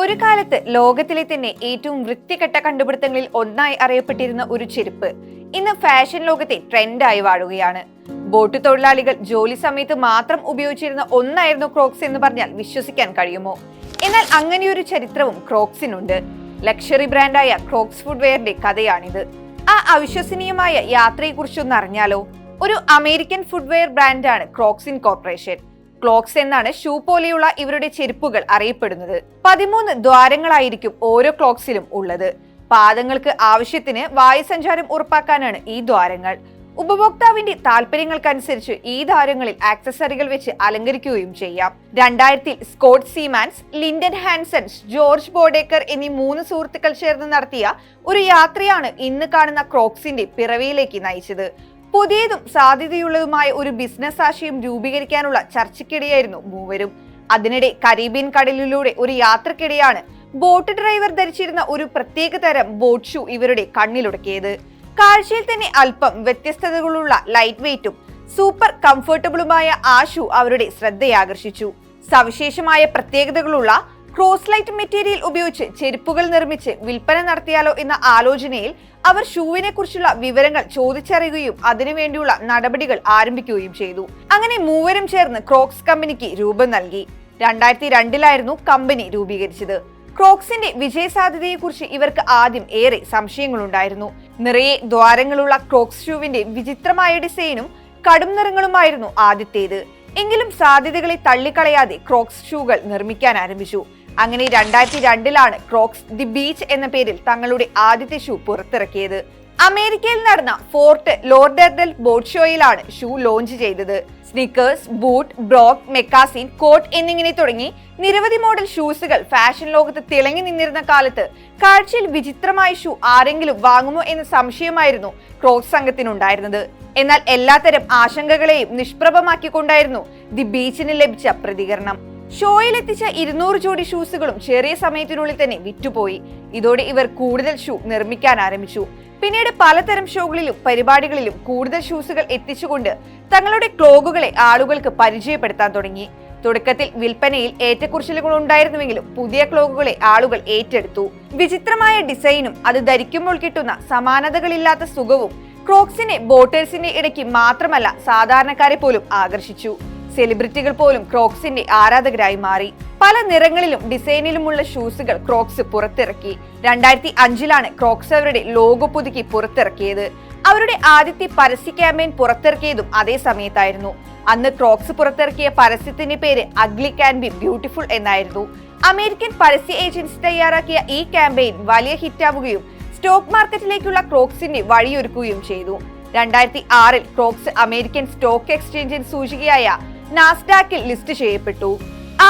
ഒരു കാലത്ത് ലോകത്തിലെ തന്നെ ഏറ്റവും വൃത്തികെട്ട കണ്ടുപിടുത്തങ്ങളിൽ ഒന്നായി അറിയപ്പെട്ടിരുന്ന ഒരു ചെരുപ്പ് ഇന്ന് ഫാഷൻ ലോകത്തെ ട്രെൻഡായി വാഴുകയാണ്. ബോട്ട് തൊഴിലാളികൾ ജോലി സമയത്ത് മാത്രം ഉപയോഗിച്ചിരുന്ന ഒന്നായിരുന്നു ക്രോക്സ് എന്ന് പറഞ്ഞാൽ വിശ്വസിക്കാൻ കഴിയുമോ? എന്നാൽ അങ്ങനെയൊരു ചരിത്രവും ക്രോക്സിനുണ്ട്. Luxury ബ്രാൻഡായ Crocs ഫുഡ്വെയറിന്റെ കഥയാണിത്. ആ അവിശ്വസനീയമായ യാത്രയെക്കുറിച്ചൊന്ന് അറിഞ്ഞാലോ ഒരു അമേരിക്കൻ ഫുഡ്വെയർ ബ്രാൻഡാണ് ക്രോക്സിൻ കോർപ്പറേഷൻ ക്ലോക്സ് എന്നാണ് ഷൂ പോലെയുള്ള ഇവരുടെ ചെരുപ്പുകൾ അറിയപ്പെടുന്നത്. പതിമൂന്ന് ദ്വാരങ്ങളായിരിക്കും ഓരോ ക്ലോക്സിലും ഉള്ളത്. പാദങ്ങൾക്ക് ആവശ്യത്തിന് വായുസഞ്ചാരം ഉറപ്പാക്കാനാണ് ഈ ദ്വാരങ്ങൾ. ഉപഭോക്താവിന്റെ താല്പര്യങ്ങൾക്കനുസരിച്ച് ഈ ദ്വാരങ്ങളിൽ ആക്സസറികൾ വെച്ച് അലങ്കരിക്കുകയും ചെയ്യാം. രണ്ടായിരത്തിൽ Scott Seamans Lyndon Hansons George Boedecker എന്നീ മൂന്ന് സുഹൃത്തുക്കൾ ചേർന്ന് നടത്തിയ ഒരു യാത്രയാണ് ഇന്ന് കാണുന്ന ക്രോക്സിന്റെ പിറവിയിലേക്ക് നയിച്ചത്. പുതിയതും സാധ്യതയുള്ളതുമായ ഒരു ബിസിനസ് ആശയം രൂപീകരിക്കാനുള്ള ചർച്ചയ്ക്കിടെയായിരുന്നു മൂവരും. അതിനിടെ കരീബിയൻ കടലിലൂടെ ഒരു യാത്രക്കിടെയാണ് ബോട്ട് ഡ്രൈവർ ധരിച്ചിരുന്ന ഒരു പ്രത്യേക തരം ബോട്ട് ഷൂ ഇവരുടെ കണ്ണിലുടക്കിയത്. കാഴ്ചയിൽ തന്നെ അല്പം വ്യത്യസ്തതകളുള്ള ലൈറ്റ് വെയിറ്റും സൂപ്പർ കംഫർട്ടബിളുമായ ആ ഷൂ അവരുടെ ശ്രദ്ധയാകർഷിച്ചു. സവിശേഷമായ പ്രത്യേകതകളുള്ള ക്രോസ് ലൈറ്റ് മെറ്റീരിയൽ ഉപയോഗിച്ച് ചെരുപ്പുകൾ നിർമ്മിച്ച് വിൽപ്പന നടത്തിയാലോ എന്ന ആലോചനയിൽ അവർ ഷൂവിനെ കുറിച്ചുള്ള വിവരങ്ങൾ ചോദിച്ചറിയുകയും അതിനുവേണ്ടിയുള്ള നടപടികൾ ആരംഭിക്കുകയും ചെയ്തു. അങ്ങനെ മൂവരും ചേർന്ന് ക്രോക്സ് കമ്പനിക്ക് രൂപം നൽകി. രണ്ടായിരത്തി രണ്ടിലായിരുന്നു കമ്പനി രൂപീകരിച്ചത്. ക്രോക്സിന്റെ വിജയസാധ്യതയെക്കുറിച്ച് ഇവർക്ക് ആദ്യം ഏറെ സംശയങ്ങളുണ്ടായിരുന്നു. നിറയെ ദ്വാരങ്ങളുള്ള ക്രോക്സ് ഷൂവിന്റെ വിചിത്രമായ ഡിസൈനും കടും നിറങ്ങളുമായിരുന്നു ആദ്യത്തേത്. എങ്കിലും സാധ്യതകളെ തള്ളിക്കളയാതെ ക്രോക്സ് ഷൂകൾ നിർമ്മിക്കാൻ ആരംഭിച്ചു. അങ്ങനെ രണ്ടായിരത്തി രണ്ടിലാണ് ക്രോക്സ് ദി ബീച്ച് എന്ന പേരിൽ തങ്ങളുടെ ആദ്യത്തെ ഷൂ പുറത്തിറക്കിയത്. അമേരിക്കയിൽ നടന്ന ഫോർട്ട് ലോർഡർഡൽ ബോട്ട് ഷോയിലാണ് ഷൂ ലോഞ്ച് ചെയ്തത്. Sneakers boot brogue moccasin court എന്നിങ്ങനെ തുടങ്ങി നിരവധി മോഡൽ ഷൂസുകൾ ഫാഷൻ ലോകത്ത് തിളങ്ങി നിന്നിരുന്ന കാലത്ത് കാഴ്ചയിൽ വിചിത്രമായ ഷൂ ആരെങ്കിലും വാങ്ങുമോ എന്ന സംശയമായിരുന്നു ക്രോക്സ് സംഘത്തിനുണ്ടായിരുന്നത്. എന്നാൽ എല്ലാത്തരം ആശങ്കകളെയും നിഷ്പ്രഭമാക്കിക്കൊണ്ടായിരുന്നു ദി ബീച്ചിന് ലഭിച്ച പ്രതികരണം. ഷോയിൽ എത്തിച്ച ഇരുന്നൂറ് ജോഡി ഷൂസുകളും ചെറിയ സമയത്തിനുള്ളിൽ തന്നെ വിറ്റുപോയി. ഇതോടെ ഇവർ കൂടുതൽ ഷൂ നിർമ്മിക്കാൻ ആരംഭിച്ചു. പിന്നീട് പലതരം ഷോകളിലും പരിപാടികളിലും കൂടുതൽ ഷൂസുകൾ എത്തിച്ചുകൊണ്ട് തങ്ങളുടെ ക്ലോഗുകളെ ആളുകൾക്ക് പരിചയപ്പെടുത്താൻ തുടങ്ങി. തുടക്കത്തിൽ വിൽപ്പനയിൽ ഏറ്റക്കുറിച്ചിലുകൾ ഉണ്ടായിരുന്നുവെങ്കിലും പുതിയ ക്ലോഗുകളെ ആളുകൾ ഏറ്റെടുത്തു. വിചിത്രമായ ഡിസൈനും അത് ധരിക്കുമ്പോൾ കിട്ടുന്ന സമാനതകളില്ലാത്ത സുഖവും ക്രോക്സിനെ ബോട്ടേഴ്സിന്റെ ഇടയ്ക്ക് മാത്രമല്ല സാധാരണക്കാരെ പോലും ആകർഷിച്ചു. സെലിബ്രിറ്റികൾ പോലും ക്രോക്സിന്റെ ആരാധകരായി മാറി. പല നിറങ്ങളിലും ഡിസൈനിലുമുള്ള ഷൂസുകൾ ക്രോക്സ് പുറത്തിറക്കി. രണ്ടായിരത്തി അഞ്ചിലാണ് ക്രോക്സ് അവരുടെ ലോഗോ പുതുക്കി പുറത്തിറക്കിയത്. അവരുടെ ആദ്യത്തെ പരസ്യ ക്യാമ്പയിൻ പുറത്തിറക്കിയതും അതേ സമയത്തായിരുന്നു. അന്ന് ക്രോക്സ് പുറത്തിറക്കിയ പരസ്യത്തിന്റെ പേര് അഗ്ലി ക്യാൻ ബി ബ്യൂട്ടിഫുൾ എന്നായിരുന്നു. അമേരിക്കൻ പരസ്യ ഏജൻസി തയ്യാറാക്കിയ ഈ ക്യാമ്പയിൻ വലിയ ഹിറ്റാവുകയും സ്റ്റോക്ക് മാർക്കറ്റിലേക്കുള്ള ക്രോക്സിന്റെ വഴിയൊരുക്കുകയും ചെയ്തു. രണ്ടായിരത്തി ആറിൽ ക്രോക്സ് അമേരിക്കൻ സ്റ്റോക്ക് എക്സ്ചേഞ്ചിൻ സൂചികയായ നാസ്ഡാക്കിൽ ലിസ്റ്റ് ചെയ്യപ്പെട്ടു.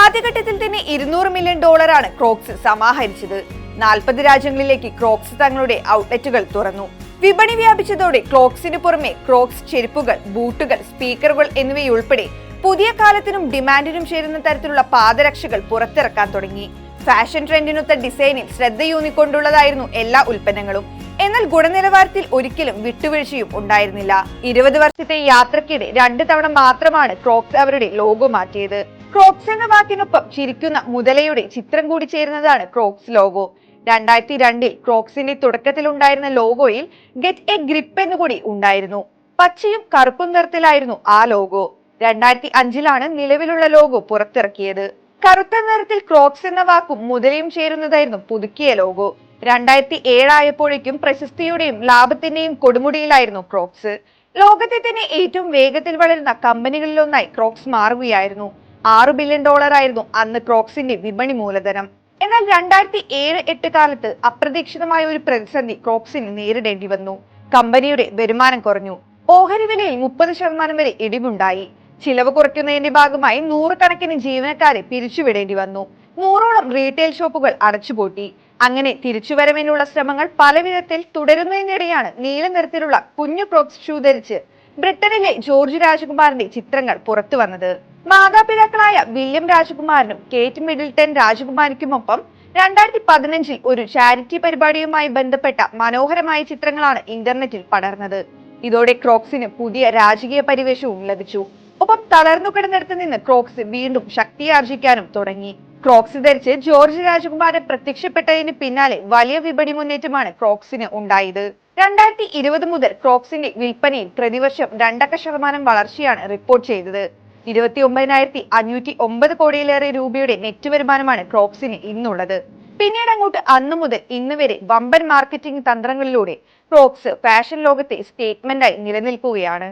ആദ്യഘട്ടത്തിൽ തന്നെ ഇരുന്നൂറ് മില്യൺ ഡോളറാണ് ക്രോക്സ് സമാഹരിച്ചത്. നാൽപ്പത് രാജ്യങ്ങളിലേക്ക് ക്രോക്സ് തങ്ങളുടെ ഔട്ട്ലെറ്റുകൾ തുറന്നു. വിപണി വ്യാപിച്ചതോടെ ക്രോക്സിന് പുറമെ ക്രോക്സ് ചെരുപ്പുകൾ ബൂട്ടുകൾ സ്പീക്കറുകൾ എന്നിവയുൾപ്പെടെ പുതിയ കാലത്തിനും ഡിമാൻഡിനും ചേരുന്ന തരത്തിലുള്ള പാദരക്ഷകൾ പുറത്തിറക്കാൻ തുടങ്ങി. ഫാഷൻ ട്രെൻഡിനൊത്ത ഡിസൈനിൽ ശ്രദ്ധയൂന്നിക്കൊണ്ടുള്ളതായിരുന്നു എല്ലാ ഉൽപ്പന്നങ്ങളും. എന്നാൽ ഗുണനിലവാരത്തിൽ ഒരിക്കലും വിട്ടുവീഴ്ചയും ഉണ്ടായിരുന്നില്ല. ഇരുപത് വർഷത്തെ യാത്രക്കിടെ രണ്ട് തവണ മാത്രമാണ് ക്രോക്സ് അവരുടെ ലോഗോ മാറ്റിയത്. ക്രോക്സ് എന്ന വാക്കിനൊപ്പം ചിരിക്കുന്ന മുതലയുടെ ചിത്രം കൂടി ചേരുന്നതാണ് ക്രോക്സ് ലോഗോ രണ്ടായിരത്തി രണ്ടിൽ ക്രോക്സിന്റെ തുടക്കത്തിൽ ഉണ്ടായിരുന്ന ലോഗോയിൽ ഗെറ്റ് എ ഗ്രിപ്പ് എന്നുകൂടി ഉണ്ടായിരുന്നു. പച്ചയും കറുപ്പും നിറത്തിലായിരുന്നു ആ ലോഗോ രണ്ടായിരത്തി അഞ്ചിലാണ് നിലവിലുള്ള ലോഗോ പുറത്തിറക്കിയത്. കറുത്ത നിറത്തിൽ ക്രോക്സ് എന്ന വാക്കും മുതലയും ചേരുന്നതായിരുന്നു പുതുക്കിയ ലോഗോ. രണ്ടായിരത്തി ഏഴായപ്പോഴേക്കും പ്രശസ്തിയുടെയും ലാഭത്തിന്റെയും കൊടുമുടിയിലായിരുന്നു ക്രോക്സ്. ലോകത്തെ തന്നെ ഏറ്റവും വേഗത്തിൽ വളരുന്ന കമ്പനികളിലൊന്നായി ക്രോക്സ് മാറുകയായിരുന്നു. ആറ് ബില്യൺ ഡോളർ ആയിരുന്നു അന്ന് ക്രോക്സിന്റെ വിപണി മൂലധനം. എന്നാൽ രണ്ടായിരത്തി ഏഴ് എട്ട് കാലത്ത് അപ്രതീക്ഷിതമായ ഒരു പ്രതിസന്ധി ക്രോക്സിന് നേരിടേണ്ടി വന്നു. കമ്പനിയുടെ വരുമാനം കുറഞ്ഞു. ഓഹരി വിലയിൽ മുപ്പത് ശതമാനം വരെ ഇടിവുണ്ടായി. ചിലവ് കുറയ്ക്കുന്നതിന്റെ ഭാഗമായി നൂറുകണക്കിന് ജീവനക്കാരെ പിരിച്ചുവിടേണ്ടി വന്നു. നൂറോളം റീറ്റെയിൽ ഷോപ്പുകൾ അടച്ചുപൂട്ടി. അങ്ങനെ തിരിച്ചുവരവിനുള്ള ശ്രമങ്ങൾ പലവിധത്തിൽ തുടരുന്നതിനിടെയാണ് നീല നിറത്തിലുള്ള കുഞ്ഞു ക്രോക്സ് ഷൂ ധരിച്ച് ബ്രിട്ടനിലെ ജോർജ് രാജകുമാറിന്റെ ചിത്രങ്ങൾ പുറത്തു വന്നത്. മാതാപിതാക്കളായ വില്യം രാജകുമാരനും കേറ്റ് മിഡിൽട്ടൺ രാജകുമാരിക്കുമൊപ്പം രണ്ടായിരത്തി പതിനഞ്ചിൽ ഒരു ചാരിറ്റി പരിപാടിയുമായി ബന്ധപ്പെട്ട മനോഹരമായ ചിത്രങ്ങളാണ് ഇന്റർനെറ്റിൽ പടർന്നത്. ഇതോടെ ക്രോക്സിന് പുതിയ രാജകീയ പരിവേഷവും ലഭിച്ചു. ഒപ്പം തളർന്നു കിടന്നിടത്ത് നിന്ന് ക്രോക്സ് വീണ്ടും ശക്തിയാർജിക്കാനും തുടങ്ങി. ക്രോക്സ് ധരിച്ച് ജോർജ് രാജകുമാരൻ പ്രത്യക്ഷപ്പെട്ടതിന് പിന്നാലെ വലിയ വിപണി മുന്നേറ്റമാണ് ക്രോക്സിന് ഉണ്ടായത്. രണ്ടായിരത്തി ഇരുപത് മുതൽ ക്രോക്സിന്റെ വിൽപ്പനയിൽ പ്രതിവർഷം രണ്ടക്ക ശതമാനം വളർച്ചയാണ് റിപ്പോർട്ട് ചെയ്തത്. ഇരുപത്തി ഒമ്പതിനായിരത്തി അഞ്ഞൂറ്റി ഒമ്പത് കോടിയിലേറെ രൂപയുടെ നെറ്റ് വരുമാനമാണ് ക്രോക്സിന് ഇന്നുള്ളത്. പിന്നീട് അങ്ങോട്ട് അന്നു മുതൽ ഇന്ന് വരെ വമ്പൻ മാർക്കറ്റിംഗ് തന്ത്രങ്ങളിലൂടെ ക്രോക്സ് ഫാഷൻ ലോകത്തെ സ്റ്റേറ്റ്മെന്റായി നിലനിൽക്കുകയാണ്.